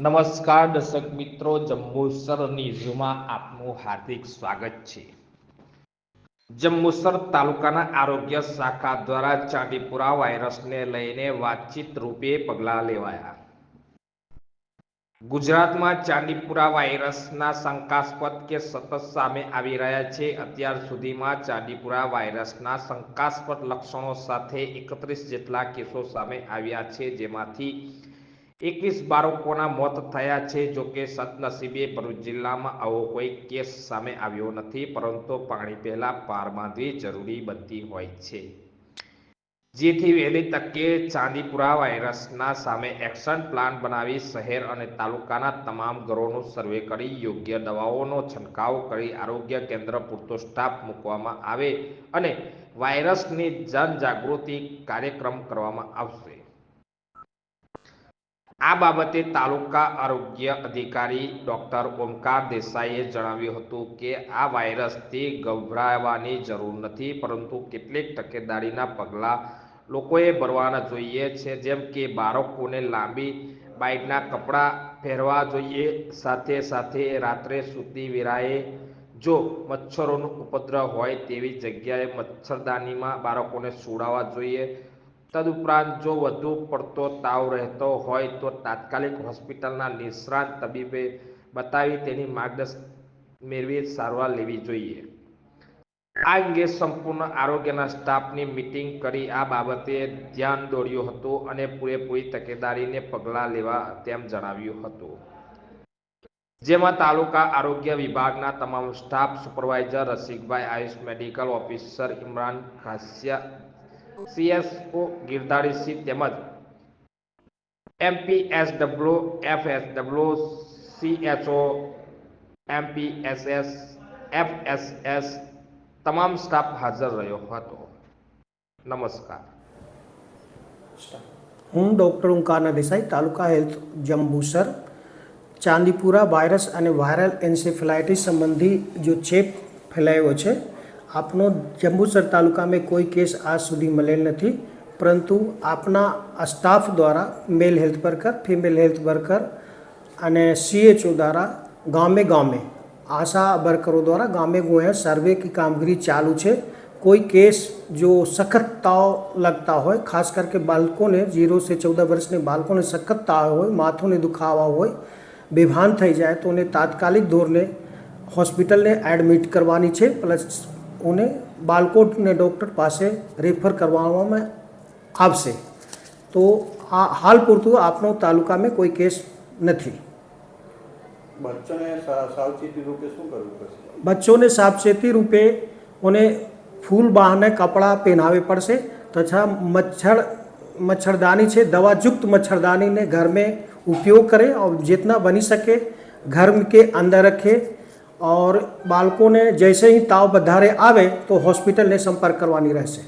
નમસ્કાર દર્શક મિત્રો જંબુસર ન્યૂઝમાં આપનું હાર્દિક સ્વાગત છે. જંબુસર તાલુકાના આરોગ્ય શાખા દ્વારા ચાંદીપુરા વાયરસને લઈને વાતચીત રૂપે પગલાં લેવાયા. ગુજરાતમાં ચાંદીપુરા વાયરસના શંકાસ્પદ કે સતત સામે આવી રહ્યા છે. અત્યાર સુધીમાં ચાંદીપુરા વાયરસના શંકાસ્પદ લક્ષણો સાથે એકત્રીસ જેટલા કેસો સામે આવ્યા છે, જેમાંથી એકવીસ બાળકોના મોત થયા છે, જો કે સદનસીબે ભરૂચ જિલ્લામાં આવો કોઈ કેસ સામે આવ્યો નથી, પરંતુ પાણી પહેલા પાર બાંધવી જરૂરી બનતી હોય છે. જેથી વહેલી તકે ચાંદીપુરા વાયરસના સામે એક્શન પ્લાન બનાવી શહેર અને તાલુકાના તમામ ઘરોનું સર્વે કરી યોગ્ય દવાઓનો છંટકાવ કરી આરોગ્ય કેન્દ્ર પૂરતો સ્ટાફ મૂકવામાં આવે અને વાયરસની જનજાગૃતિ કાર્યક્રમ કરવામાં આવશે. આ બાબતે તાલુકા આરોગ્ય અધિકારી ડોક્ટર ઓમકાર દેસાઈએ જણાવ્યું હતું કે આ વાયરસથી ગભરાવાની જરૂર નથી, પરંતુ કેટલીક તકેદારીના પગલાં લોકોએ ભરવાના જોઈએ છે. જેમ કે બાળકોને લાંબી બાઇકના કપડાં પહેરવા જોઈએ, સાથે સાથે રાત્રે સૂતી વેળાએ જો મચ્છરોનો ઉપદ્રવ હોય તેવી જગ્યાએ મચ્છરદાનીમાં બાળકોને સુડાવવા જોઈએ. તદુપરાંત જો વધુ પડતો તાવ રહેતો હોય તો તાત્કાલિક હોસ્પિટલના નિષ્ણાત તબીબે બતાવી તેની માર્ગદર્શન મેળવી સારવાર લેવી જોઈએ. આ અંગે સંપૂર્ણ આરોગ્યના સ્ટાફની મિટિંગ કરી આ બાબતે ધ્યાન દોર્યું હતું અને પૂરેપૂરી તકેદારીને પગલાં લેવા તેમ જણાવ્યું હતું. જેમાં તાલુકા આરોગ્ય વિભાગના તમામ staff supervisor Rasikbhai AYUSH medical officer Imran Khasiya CSO Girdharisinh તેમજ MPSW, FSW, CHO, MPSS, FSS તમામ સ્ટાફ હાજર રહ્યો હતો. નમસ્કાર. હું ડૉક્ટર ઓંકારના દેસાઈ, તાલુકા હેલ્થ જંબુસર, ચાંદીપુરા વાયરસ અને વાયરલ એન્સેફેલાઇટિસ સંબંધી જો ચેપ ફેલાયો છે આપનો જંબુસર તાલુકામાં કોઈ કેસ આજ સુધી મળેલ નથી, પરંતુ આપના સ્ટાફ દ્વારા male health worker, female health worker અને સીએચઓ દ્વારા ગામે ગામે, આશા વર્કરો દ્વારા ગામે ગોએ સર્વે કી કામગીરી ચાલુ છે. કોઈ કેસ જો સખત તાવ લગતા હોય, ખાસ ਕਰਕੇ બાળકોને ઝીરો સે ચૌદ વર્ષને બાળકોને સખત તાવ હોય, માથુંને દુખાવા હોય, બેભાન થઈ જાય, તો એને તાત્કાલિક ધોરણે હોસ્પિટલને એડમિટ કરવાની છે, પ્લસ ઉને બાળકોને ડૉક્ટર પાસે રેફર કરવામાં આવશે તો આ હાલ પૂરતું આપણો તાલુકામાં કોઈ કેસ નથી બચ્ચોને સા- સાવચેતી રૂપે શું કરવું પડશે बच्चों ने सावचेती रूपे उन्हें फूल बांधने कपड़ा पहनावे पड़से तथा मच्छर मच्छरदानी से दवा युक्त मच्छरदानी ने घर में उपयोग करें और जितना बनी सके घर के अंदर रखे और બાળકોને જૈસે હી તાવ વધારે આવે તો હોસ્પિટલને સંપર્ક કરવાની રહેશે